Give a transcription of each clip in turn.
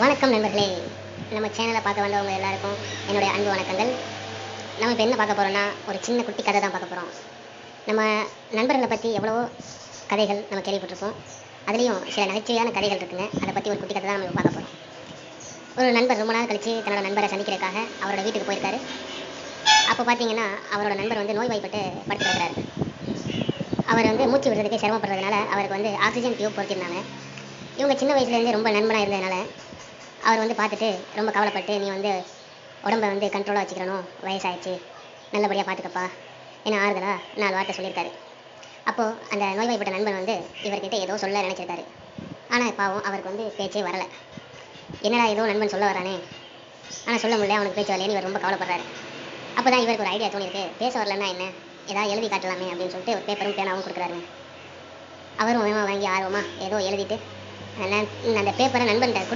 வணக்கம் நண்பர்களே. நம்ம சேனலை பார்க்க வந்தவங்க எல்லாருக்கும் என்னுடைய அன்பு வணக்கங்கள். நம்ம இப்போ என்ன பார்க்க போகிறோம்னா ஒரு சின்ன குட்டி கதை தான் பார்க்க போகிறோம் நம்ம நண்பர்களை பற்றி எவ்வளவோ கதைகள் நம்ம கேள்விப்பட்டிருப்போம். அதுலேயும் சில நகைச்சுவையான கதைகள் இருக்குங்க. அதை பற்றி ஒரு குட்டி கதை தான் நம்ம பார்க்க போகிறோம் ஒரு நண்பர் ரொம்ப நாள் கழித்து தன்னோட நண்பரை சந்திக்கிறதுக்காக அவரோட வீட்டுக்கு போயிருக்காரு. அப்போ பார்த்தீங்கன்னா அவரோட நண்பர் வந்து நோய்வாய்ப்பட்டு படுத்து கிடக்குறாரு. அவர் வந்து மூச்சு விடுறதுக்கே சிரமப்படுறதுனால அவருக்கு வந்து ஆக்சிஜன் டியூப் பொறுத்திருந்தாங்க இவங்க சின்ன வயசுலேருந்தே ரொம்ப நண்பனாக இருந்ததுனால அவர் வந்து பார்த்துட்டு ரொம்ப கவலைப்பட்டு நீ வந்து உடம்பை வந்து கண்ட்ரோலாக வச்சுக்கிறணும். வயசாயிடுச்சு. நல்லபடியாக பார்த்துக்கப்பா. என்ன ஆறுதலா நாலு வார்த்தை சொல்லியிருக்காரு. அப்போது அந்த நோய்வாய்ப்பட்ட நண்பன் வந்து இவர்கிட்ட ஏதோ சொல்ல நினச்சிருக்காரு. ஆனால் பாவம் அவருக்கு வந்து பேச்சே வரலை. என்னடா ஏதோ நண்பன் சொல்ல வரானே ஆனால் சொல்ல முடியல. அவனுக்கு பேச்சு வரலைன்னு இவர் ரொம்ப கவலைப்படுறாரு. அப்போ தான் இவருக்கு ஒரு ஐடியா தோணிருக்கு பேச வரலன்னா என்ன? ஏதாவது எழுதி காட்டலாமே அப்படின்னு சொல்லிட்டு ஒரு பேப்பரும் பேனாவும் கொடுக்குறாருங்க அவரும் வேகமாக வாங்கி ஆர்வமா ஏதோ எழுதிட்டு அந்த- அந்த பேப்பரை நண்பன்கிட்ட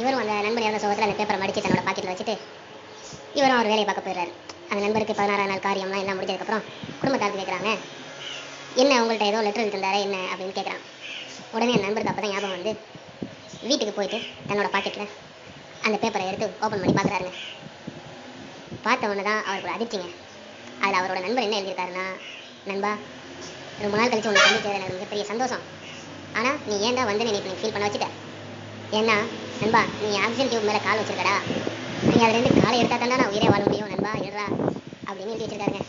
இவரும் அந்த நண்பன் இறந்த சோகத்தில் அந்த பேப்பரை மடித்து தன்னோட பாக்கெட்டில் வச்சுட்டு இவரும் அவர் வேலையை பார்க்க போயிடுறாரு. அந்த நண்பருக்கு பதினாறாம் நாள் காரியம்லாம் எல்லாம் முடிஞ்சதுக்கப்புறம் குடும்பத்தாருக்கு கேட்குறாங்க என்ன உங்கள்கிட்ட ஏதோ லெட்டர் எழுதிருந்தாரே என்ன? அப்படின்னு கேட்குறான் உடனே என் நண்பருக்கு அப்போ தான் ஞாபகம் வந்து வீட்டுக்கு போயிட்டு தன்னோட பாக்கெட்டில் அந்த பேப்பரை எடுத்து ஓப்பன் பண்ணி பார்க்குறாருங்க. பார்த்த உடனே தான் அவருக்கு ஒரு அதிர்ச்சிங்க. அதில் அவரோட நண்பர் என்ன எழுதியிருக்காருன்னா நண்பா ரொம்ப நாள் கழிச்சு உன்னை சந்திச்சது எனக்கு மிகப்பெரிய சந்தோஷம். ஆனால் நீ ஏன்டா வந்து நீ ஃபீல் பண்ண வச்சுட்ட? ஏன்னா நண்பா நீ ஆக்சிஜன் டியூப் மேலே கால் வச்சிருக்கடா. நீ அதுலேருந்து காலை எடுத்தா தானே நான் உயிரே வாழ முடியும் நண்பா எடுறா அப்படின்னு எழுதி வச்சிருக்காருங்க.